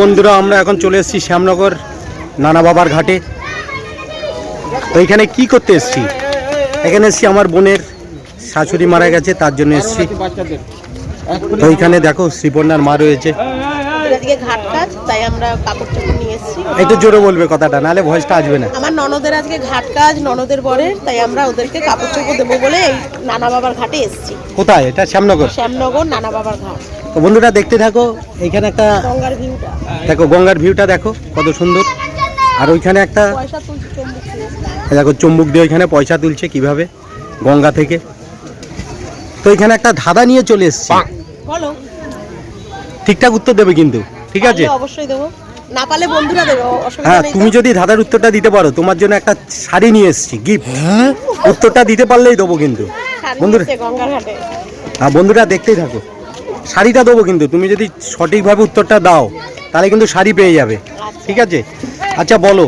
বন্ধুরা আমরা এখন চলে এসেছি শ্যামনগর নানা বাবার ঘাটে। তো এখানে কি করতে এসেছি? এখানে এসেছি আমার বোনের শাশুড়ি মারা গেছে তার জন্য এসেছি। তো এখানে দেখো শ্রীপর্ণার মা রয়েছে। আজকে ঘাট কাজ তাই আমরা কাপড় নিয়ে এসেছি। একটু জোরে বলবে কথাটা নাহলে ভয়েসটা আসবে না। আমার ননদের আজকে ঘাট কাজ ননদের বরের তাই আমরা ওদেরকে কাপড় চোপড় দেবো বলে এই নানা বাবার ঘাটে এসেছি। কোথায়? এটা শ্যামনগর? শ্যামনগর নানা বাবার ঘাট। তো বন্ধুরা দেখতে থাকো এখানে একটা দেখো গঙ্গার ভিউটা দেখো কত সুন্দর। আর ওইখানে একটা। দেখো চুম্বুক দিয়ে ওইখানে পয়সা তুলছে কীভাবে গঙ্গা থেকে। তো এখানে একটা ধাঁধা নিয়ে চলে এসেছি। বলো। ঠিকঠাক উত্তর দেবে কিন্তু ঠিক আছে? অবশ্যই দেবো। না পারলে বন্ধুরা দেবে হ্যাঁ তুমি যদি ধাঁধার উত্তরটা দিতে পারো তোমার জন্য একটা শাড়ি নিয়ে এসেছি গিফট উত্তরটা দিতে পারলেই দেবো কিন্তু। বন্ধুরা হ্যাঁ বন্ধুরা দেখতেই থাকো। শাড়িটা দেবো কিন্তু তুমি যদি সঠিকভাবে উত্তরটা দাও তাহলে কিন্তু শাড়ি পেয়ে যাবে। ঠিক আছে? আচ্ছা বলো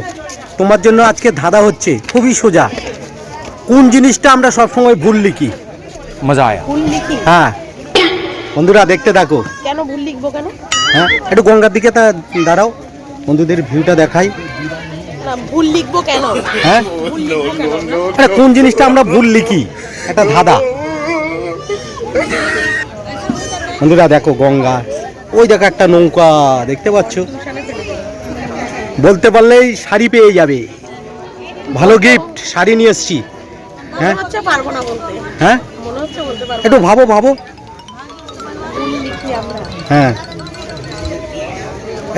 তোমার জন্য আজকে ধাঁধা হচ্ছে খুবই সোজা। কোন জিনিসটা আমরা সবসময় ভুল লিখি মজা হ্যাঁ। বন্ধুরা দেখতে দেখো কেন ভুল লিখব কেন? হ্যাঁ একটু গঙ্গার দিকে তা দাঁড়াও। বন্ধুদের ভিউটা দেখাই। হ্যাঁ? কোন জিনিসটা আমরা ভুল লিখি একটা ধাঁধা। বন্ধুরা দেখো গঙ্গা। ওই দেখো একটা নৌকা দেখতে পাচ্ছ? বলতে পারলেই শাড়ি পেয়ে যাবে। ভালো গিফট শাড়ি নিয়ে এসছি। হ্যাঁ? হ্যাঁ? একটু ভাবো ভাবো। হ্যাঁ।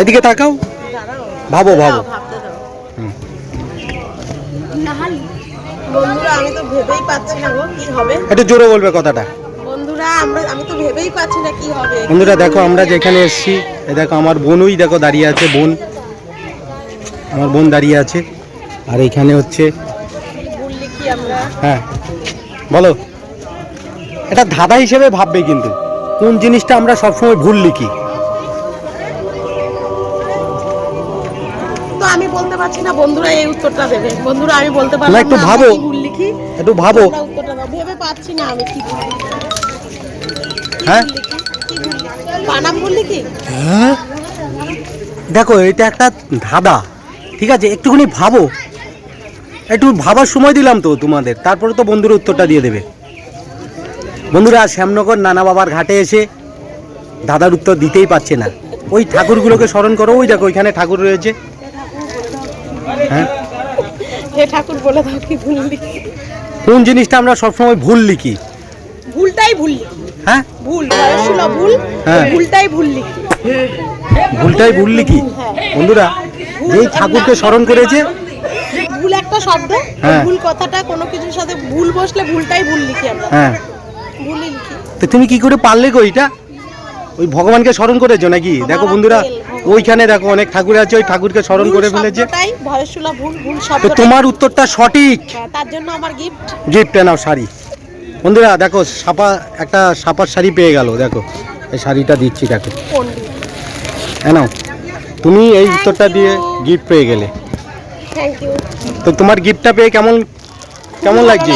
এদিকে তাকাও। ভাবো ভাবো। একটু জোরে বলবে কথাটা। বন্ধুরা আমরা আমি তো ভেবেই পাচ্ছি না কি হবে। বন্ধুরা দেখো আমরা যেখানে এসেছি দেখো আমার বোনই দেখো দাঁড়িয়ে আছে বোন। আমার বোন দাঁড়িয়ে আছে। আর এখানে হচ্ছে হ্যাঁ বলো। এটা ধাঁধা হিসেবে ভাববে কিন্তু কোন জিনিসটা আমরা সবসময় ভুল লিখি। তো আমি বলতে পারছি না বন্ধুরা এই উত্তরটা দেবে। বন্ধুরা আমি বলতে পারলাম না, একটু ভাবো। লিখি? একটু ভাবো। উত্তরটা ভেবে পাচ্ছি না আমি কি হ্যাঁ? লিখি দেখো এটা একটা ধাঁধা। ঠিক আছে একটুখানি ভাবো। একটু ভাবার সময় দিলাম তো তোমাদের। তারপরে তো বন্ধুরা উত্তরটা দিয়ে দেবে। বন্ধুরা শ্যামনগর নানা বাবার ঘাটে এসে দাদার উত্তর দিতেই পারছে না। ওই ঠাকুরগুলোকে স্মরণ করো। ওই দেখো ওইখানে ঠাকুর রয়েছে। হ্যাঁ? ঠাকুর বলে দাও কি ভুল কোন জিনিসটা আমরা সবসময় ভুল লিখি? ভুলটাই ভুল লিখি। হ্যাঁ? ভুল বয়সুল ভুল হ্যাঁ। ভুলটাই ভুল লিখি। ভুলটাই ভুল লিখি? বন্ধুরা যেই ঠাকুরকে স্মরণ করেছে ভুল একটা শব্দ হ্যাঁ। ভুল কথাটা কোনো কিছুর সাথে ভুল বসলে ভুলটাই ভুল লিখি আমরা। হ্যাঁ। ভুলই লিখি। তো তুমি কি করে পারলে গো এটা ওই ভগবানকে স্মরণ করেছ নাকি? দেখো বন্ধুরা ওইখানে দেখো অনেক ঠাকুর আছে ওই ঠাকুরকে স্মরণ করে ফেলেছে। তো তোমার উত্তরটা সঠিক। তার জন্য আমার গিফট গিফট নাও শাড়ি। বন্ধুরা দেখো সাপা একটা সাপার শাড়ি পেয়ে গেল দেখো। এই শাড়িটা দিচ্ছি দেখো। হ্যাঁ তুমি এই উত্তরটা দিয়ে গিফট পেয়ে গেলে। থ্যাংক ইউ তো তোমার গিফটটা পেয়ে কেমন কেমন লাগছে?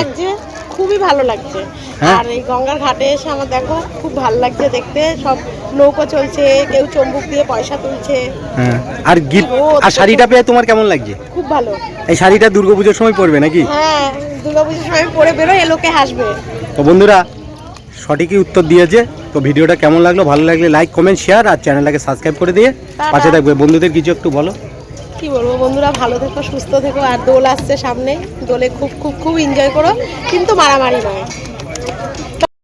খুবই ভালো লাগছে। হ্যাঁ? আর এই গঙ্গার ঘাটে এসে আমার দেখো খুব ভালো লাগছে দেখতে। সব নৌকো চলছে কেউ চম্বুক দিয়ে পয়সা তুলছে। হ্যাঁ। আর গিফট আর শাড়িটা পেয়ে তোমার কেমন লাগছে? খুব ভালো। এই শাড়িটা দুর্গাপুজোর সময় পরবে নাকি? হ্যাঁ দুর্গাপুজোর সময় পরে বেরোয় এ লোকে হাসবে। তো বন্ধুরা সঠিকই উত্তর দিয়েছে। তো ভিডিওটা কেমন লাগল? ভালো লাগলে লাইক কমেন্ট শেয়ার আর চ্যানেলটাকে সাবস্ক্রাইব করে দিয়ে পাশে থাকবে। বন্ধুদের কিছু একটু বলো। কি বলব বন্ধুরা ভালো থেকো সুস্থ থেকো আর দোল আসছে সামনে। দোলে খুব খুব খুব এনজয় করো কিন্তু মারামারি নয়।